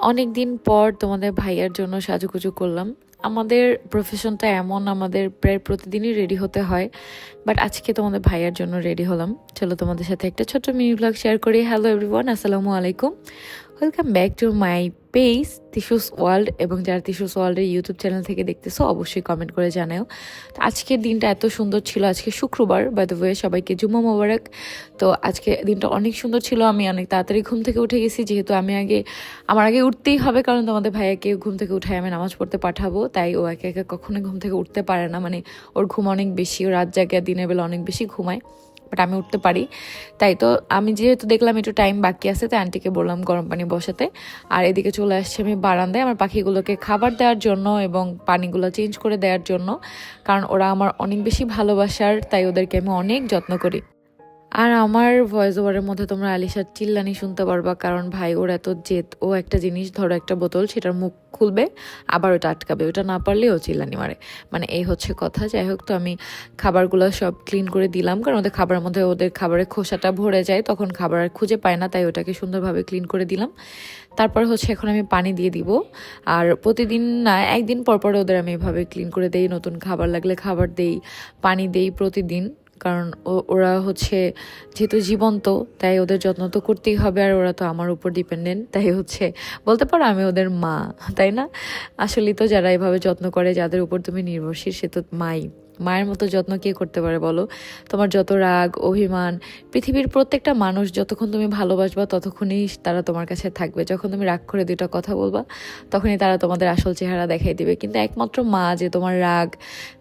অনেক দিন পর তোমাদের ভাইয়ার জন্য সাজুগুজু করলাম। আমাদের প্রফেশনটা এমন, আমাদের প্রায় প্রতিদিনই রেডি হতে হয়। বাট আজকে তোমাদের ভাইয়ার জন্য রেডি হলাম। চলো তোমাদের সাথে একটা ছোট্ট মিনি ব্লগ শেয়ার করি। হ্যালো এভরিওয়ান আসসালামু আলাইকুম। Welcome back to my page Tishu's world এবং যারা তিশুস ওয়ার্ল্ডের ইউটিউব চ্যানেল থেকে দেখতেছো, অবশ্যই কমেন্ট করে জানাও তো আজকের দিনটা এত সুন্দর ছিল। আজকে শুক্রবার বাই দ্য ওয়ে সবাইকে জুম্মা মোবারক। তো আজকে দিনটা অনেক সুন্দর ছিল। আমি অনেক তাড়াতাড়ি ঘুম থেকে উঠে গেছি। যেহেতু আমি আগে, আমার আগে উঠতেই হবে, কারণ তোমাদের ভাইয়াকে ঘুম থেকে উঠাই আমি নামাজ পড়তে পাঠাবো। তাই ও একে একে কখনোই ঘুম থেকে উঠতে পারে না। মানে ওর ঘুম অনেক বেশি রাত জাগে দিনের বেলা অনেক বেশি ঘুমায়। বাট আমি উঠতে পারি। তাই তো আমি যেহেতু দেখলাম একটু টাইম বাকি আছে, তাই আন্টিকে বললাম গরম পানি বসাতে। আর এদিকে চলে আসছে আমি বারান্দায় আমার পাখিগুলোকে খাবার দেওয়ার জন্য এবং পানিগুলো চেঞ্জ করে দেওয়ার জন্য। কারণ ওরা আমার অনেক বেশি ভালোবাসার, তাই ওদেরকে আমি অনেক যত্ন করি। আর আমার ভয়েস ওভারের মধ্যে তোমরা আলিশার চিল্লানি শুনতে পারবা, কারণ ভাই, ওর এত জেদ, ও একটা জিনিস, ধরো একটা বোতল, সেটার মুখ খুলবে, আবার ওটা আটকাবে। ওটা না পারলে ও চিল্লানি মারে। মানে এই হচ্ছে কথা। যাই হোক, তো আমি খাবারগুলো সব ক্লিন করে দিলাম, কারণ ওদের খাবারের মধ্যে ওদের খাবারের খোসাটা ভরে যায়, তখন খাবার আর খুঁজে পায় না, তাই ওটাকে সুন্দরভাবে ক্লিন করে দিলাম। তারপর হচ্ছে এখন আমি পানি দিয়ে দিব। আর প্রতিদিন না, একদিন পর পর ওদের আমি এভাবে ক্লিন করে দেই, নতুন খাবার লাগলে খাবার দেই, পানি দেই প্রতিদিন। কারণ ওরা হচ্ছে যেহেতু জীবন্ত, তাই ওদের যত্ন তো করতেই হবে আর ওরা তো আমার উপর ডিপেন্ডেন্ট তাই হচ্ছে বলতে পারো আমি ওদের মা, তাই না? আসলে তো যারা এভাবে যত্ন করে, যাদের উপর তুমি নির্ভরশীল সে তো মাই। মায়ের মতো যত্ন কে করতে পারে বলো? তোমার যত রাগ, অভিমান, পৃথিবীর প্রত্যেকটা মানুষ যতক্ষণ তুমি ভালোবাসবা ততক্ষণই তারা তোমার কাছে থাকবে। যখন তুমি রাগ করে দুইটা কথা বলবা, তখনই তারা তোমাদের আসল চেহারা দেখাই দিবে। কিন্তু একমাত্র মা যে তোমার রাগ,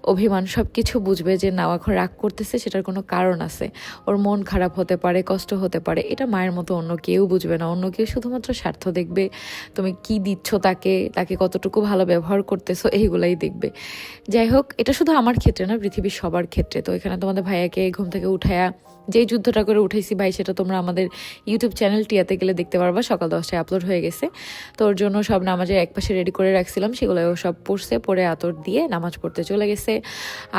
অভিমান সব কিছু বুঝবে যে না এখন রাগ করতেছে, সেটার কোনো কারণ আছে। ওর মন খারাপ হতে পারে, কষ্ট হতে পারে, এটা মায়ের মতো অন্য কেউ বুঝবে না। অন্য কেউ শুধুমাত্র স্বার্থ দেখবে, তুমি কি দিচ্ছ তাকে তাকে কতটুকু ভালো ব্যবহার করতেছো, এইগুলাই দেখবে। যাই হোক, এটা শুধু আমার ক্ষেত্রে না পৃথিবীর সবার ক্ষেত্রে? তো এখানে তোমাদের ভাইয়াকে ঘুম থেকে উঠায়া যেই যুদ্ধটা করে উঠাইছি ভাই, সেটা তোমরা আমাদের ইউটিউব চ্যানেল টিয়াতে গেলে দেখতে পারবা। সকাল দশটায় আপলোড হয়ে গেছে। তো ওর জন্য সব নামাজের এক পাশে রেডি করে রাখছিলাম। সেগুলো সব পড়ছে পরে আতর দিয়ে নামাজ পড়তে চলে গেছে।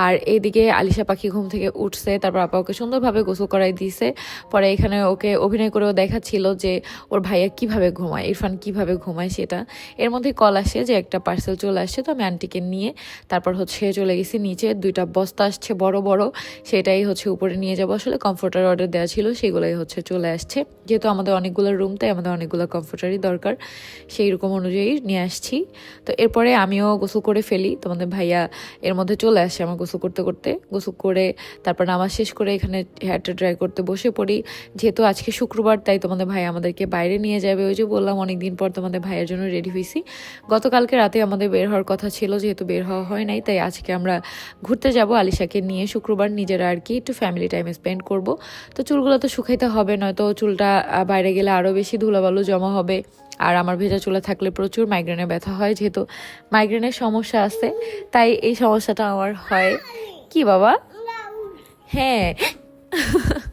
আর এইদিকে আলিশা পাখি ঘুম থেকে উঠছে, তারপর আপা ওকে সুন্দরভাবে গোসল করাই দিয়েছে। পরে এখানে ওকে অভিনয় করেও দেখাচ্ছিল যে ওর ভাইয়া কীভাবে ঘুমায়, ইরফান কীভাবে ঘুমায় সেটা। এর মধ্যে কল আসে যে একটা পার্সেল চলে আসছে, তো আমি আন্টিকে নিয়ে তারপর হচ্ছে চলে গেছি নিচে। দুইটা বস্তা আসছে বড় বড়, সেটাই হচ্ছে উপরে নিয়ে যাব। আসলে কমফোর্টার অর্ডার দেওয়া ছিল, সেগুলোই হচ্ছে চলে আসছে। যেহেতু আমাদের অনেকগুলো রুম তাই আমাদের অনেকগুলো কমফোর্টারই দরকার। সেই রকম অনুযায়ী নিয়ে আসছি। তো এরপরে আমিও গোসল করে ফেলি। তোমাদের ভাইয়া এর মধ্যে চলে আসে আমার গোসল করতে করতে। গোসল করে তারপর নামাজ শেষ করে এখানে হেয়ারটা ড্রাই করতে বসে পড়ি। যেহেতু আজকে শুক্রবার, তাই তোমাদের ভাই আমাদেরকে বাইরে নিয়ে যাবে। ওই যে বললাম অনেক দিন পর তোমাদের ভাইয়ের জন্য রেডি হয়েছি। গতকালকে রাতে আমাদের বের হওয়ার কথা ছিল, যেহেতু বের হওয়া হয় নাই, তাই আজকে আমরা ঘুরতে যাব আলিশাকে নিয়ে। শুক্রবার নিজেরা আর কি একটু ফ্যামিলি টাইম স্পেন্ড করব। তো চুলগুলো তো শুকাইতে হবে, নয়তো চুলটা বাইরে গেলে আরও বেশি ধুলাবালু জমা হবে। আর আমার ভেজা চুলে থাকলে প্রচুর মাইগ্রেনে ব্যথা হয়, যেহেতু মাইগ্রেনের সমস্যা আছে, তাই এই সমস্যাটা আমার হয়। কি বাবা? হ্যাঁ।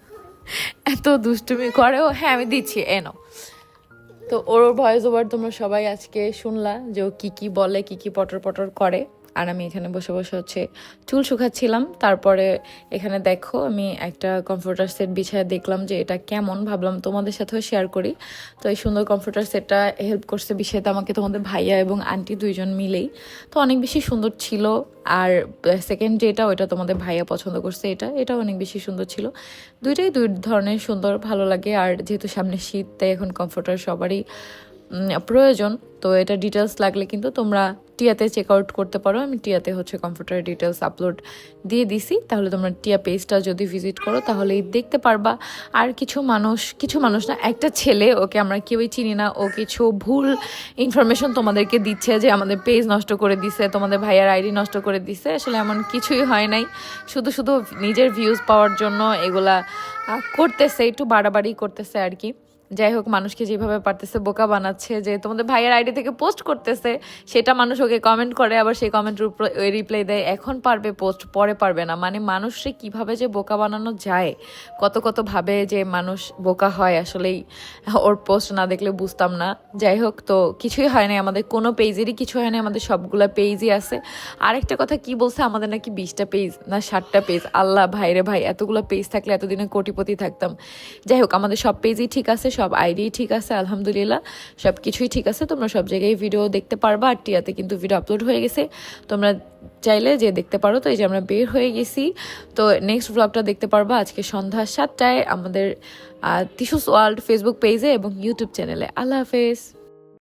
এত দুষ্টুমি করেও হ্যাঁ আমি দিচ্ছি এনো তো ওর ভয়েস ওভার তোমরা সবাই আজকে শুনলা যে ও কী কী বলে, কী কী পটর পটর করে। আর আমি এখানে বসে বসে হচ্ছে চুল শুকাচ্ছিলাম। তারপরে এখানে দেখো আমি একটা কমফোর্টার সেট বিছায় দেখলাম যে এটা কেমন। ভাবলাম তোমাদের সাথেও শেয়ার করি। তো এই সুন্দর কমফোর্টার সেটটা হেল্প করছে বিষয়টা আমাকে তোমাদের ভাইয়া এবং আন্টি দুইজন মিলেই। তো অনেক বেশি সুন্দর ছিল। আর সেকেন্ড যেটা, ওইটা তোমাদের ভাইয়া পছন্দ করছে এটা। এটা অনেক বেশি সুন্দর ছিল। দুইটাই দুই ধরনের সুন্দর, ভালো লাগে। আর যেহেতু সামনে শীত, তাই এখন কমফোর্টার সবারই প্রয়োজন। তো এটা ডিটেলস লাগলে কিন্তু তোমরা টিয়াতে চেক আউট করতে পারো। আমি টিয়াতে হচ্ছে কম্পিউটার ডিটেলস আপলোড দিয়ে দিছি। তাহলে তোমরা টিয়া পেজটা যদি ভিজিট করো, তাহলেই দেখতে পারবা। আর কিছু মানুষ কিছু মানুষ না, একটা ছেলে, ওকে আমরা কেউই চিনি না, ও কিছু ভুল ইনফরমেশন তোমাদেরকে দিচ্ছে যে আমাদের পেজ নষ্ট করে দিছে, তোমাদের ভাইয়ার আইডি নষ্ট করে দিছে। আসলে এমন কিছুই হয় নাই। শুধু শুধু নিজের ভিউজ পাওয়ার জন্য এগুলা করতেছে, একটু বাড়াবাড়ি করতেছে আর কি। যাই হোক, মানুষকে যেভাবে পারতেছে বোকা বানাচ্ছে, যে তোমাদের ভাইয়ের আইডি থেকে পোস্ট করতেছে, সেটা মানুষ ওকে কমেন্ট করে, আবার সেই কমেন্টের উপর রিপ্লাই দেয়। এখন পারবে পোস্ট পরে পারবে না। মানে মানুষে কীভাবে যে বোকা বানানো যায়, কত কত ভাবে যে মানুষ বোকা হয়, আসলেই ওর পোস্ট না দেখলে বুঝতাম না। যাই হোক, তো কিছুই হয় না আমাদের, কোনো পেজেরই কিছু হয় না আমাদের সবগুলা পেজই আছে। আরেকটা কথা, কি বলছে আমাদের নাকি বিশটা পেজ না ষাটটা পেজ আল্লাহ, ভাইরে ভাই, এতগুলো পেজ থাকলে এতদিনে কোটিপতি থাকতাম। যাই হোক, আমাদের সব পেজই ঠিক আছে, সব আইডি ঠিক আছে, আলহামদুলিল্লাহ। সব কিছুই ঠিক আছে, তোমরা সব জায়গায় ভিডিও দেখতে পারবা। আর টিয়াতে কিন্তু ভিডিও আপলোড হয়ে গেছে। তোমরা চাইলে যে দেখতে পারো, তো এই যে আমরা বের হয়ে গেছি। তো নেক্সট ব্লগটা দেখতে পারবা আজকে সন্ধ্যা সাতটায় আমাদের টিসুস ওয়ার্ল্ড ফেসবুক পেজে এবং ইউটিউব চ্যানেলে আল্লাহ হাফেজ।